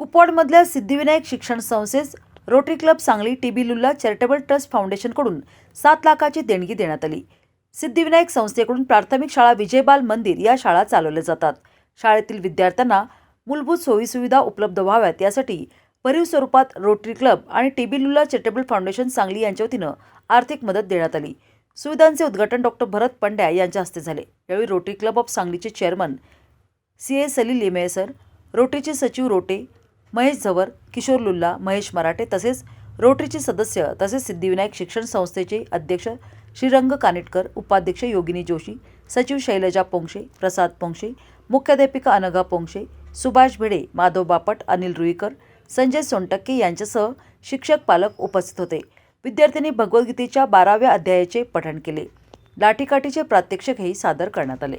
कुपवाडमधल्या सिद्धिविनायक शिक्षण संस्थेस Rotary Club Sangli TB Lulla charitable trust फाउंडेशनकडून सात लाखाची देणगी देण्यात आली. सिद्धिविनायक संस्थेकडून प्राथमिक शाळा विजयबाल मंदिर या शाळा चालवल्या जातात. शाळेतील विद्यार्थ्यांना मूलभूत सोयीसुविधा उपलब्ध व्हाव्यात यासाठी भरीव स्वरूपात रोटरी क्लब आणि TB Lulla charitable foundation Sangli यांच्या वतीनं आर्थिक मदत देण्यात आली. सुविधांचे उद्घाटन डॉक्टर भरत पंड्या यांच्या हस्ते झाले. यावेळी रोटरी क्लब ऑफ सांगलीचे chairman C A Salil Limaye रोटरीचे सचिव रोटे महेश झवर किशोर लुल्ला महेश मराठे तसेच रोटरीचे सदस्य तसेच सिद्धिविनायक शिक्षण संस्थेचे अध्यक्ष श्रीरंग कानेटकर उपाध्यक्ष योगिनी जोशी सचिव शैलजा पोंक्षे प्रसाद पोंक्षे मुख्याध्यापिका अनघा पोंक्षे सुभाष भिडे माधव बापट अनिल रुईकर संजय सोनटक्के यांच्यासह शिक्षक पालक उपस्थित होते. विद्यार्थ्यांनी भगवद्गीतेच्या बाराव्या अध्यायाचे पठण केले. लाठीकाठीचे प्रात्यक्षिकही सादर करण्यात आले.